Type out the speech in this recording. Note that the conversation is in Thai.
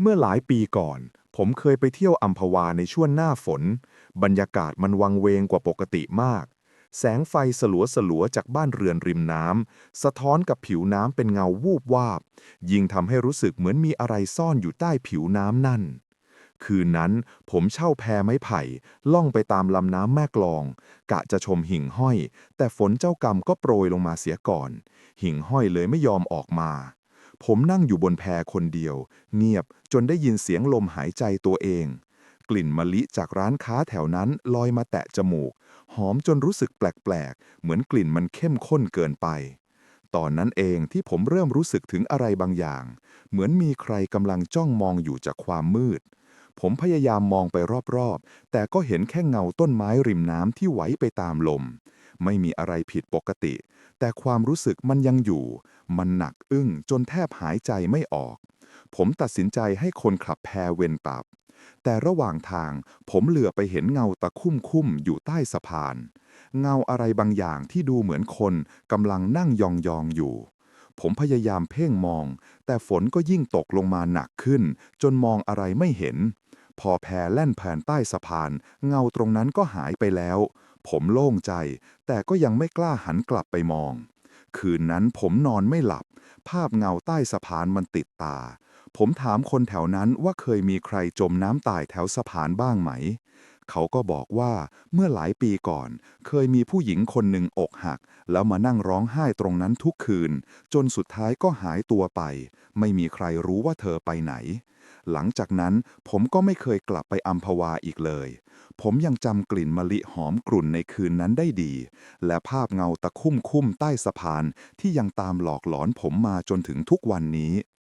เมื่อหลายปีก่อน ผมเคยไปเที่ยวอัมพวาในช่วงหน้าฝน บรรยากาศมันวังเวงกว่าปกติมาก แสงไฟสลัวสลัวๆจากบ้านเรือนริมน้ำสะท้อนกับผิวน้ำเป็นเงาวูบวาบ ยิ่งทำให้รู้สึกเหมือนมีอะไรซ่อนอยู่ใต้ผิวน้ำนั่น คืนนั้นผมเช่าแพไม้ไผ่ ล่องไปตามลำน้ำแม่กลอง กะจะชมหิ่งห้อย แต่ฝนเจ้ากรรมก็โปรยลงมาเสียก่อน หิ่งห้อยเลยไม่ยอมออกมา ผมนั่งอยู่บนแพคนเดียว เงียบจนได้ยินเสียงลมหายใจตัวเอง กลิ่นมะลิจากร้านค้าแถวนั้นลอยมาแตะจมูก หอมจนรู้สึกแปลกๆ เหมือนกลิ่นมันเข้มข้นเกินไป ตอนนั้นเองที่ผมเริ่มรู้สึกถึงอะไรบางอย่าง เหมือนมีใครกำลังจ้องมองอยู่จากความมืด ผมพยายามมองไปรอบๆ แต่ก็เห็นแค่เงาต้นไม้ริมน้ำที่ไหวไปตามลม ไม่มีอะไรผิดปกติ แต่ความรู้สึกมันยังอยู่ มันหนักอึ้งจนแทบหายใจไม่ออก ผมตัดสินใจให้คนขับแพเวนกลับ แต่ระหว่างทางผมเหลือไปเห็นเงาตะคุ่มคุ่มอยู่ใต้สะพาน เงาอะไรบางอย่างที่ดูเหมือนคนกำลังนั่งยองๆอยู่ ผมพยายามเพ่งมอง แต่ฝนก็ยิ่งตกลงมาหนักขึ้น จนมองอะไรไม่เห็น พอแพแล่นผ่านใต้สะพาน เงาตรงนั้นก็หายไปแล้ว ผมโล่งใจ แต่ก็ยังไม่กล้าหันกลับไปมอง คืนนั้นผมนอนไม่หลับ ภาพเงาใต้สะพานมันติดตา ผมถามคนแถวนั้นว่าเคยมีใครจมน้ำตายแถวสะพานบ้างไหม เขาก็บอกว่าเมื่อหลายปีก่อน เคยมีผู้หญิงคนหนึ่งอกหัก แล้วมานั่งร้องไห้ตรงนั้นทุกคืน จนสุดท้ายก็หายตัวไป ไม่มีใครรู้ว่าเธอไปไหน หลังจากนั้นผมก็ไม่เคยกลับไปอัมพวาอีกเลย ผมยังจำกลิ่นมะลิหอมกลุ่นในคืนนั้นได้ดี และภาพเงาตะคุ่มคุ้มๆใต้สะพานที่ยังตามหลอกหลอนผมมาจนถึงทุกวันนี้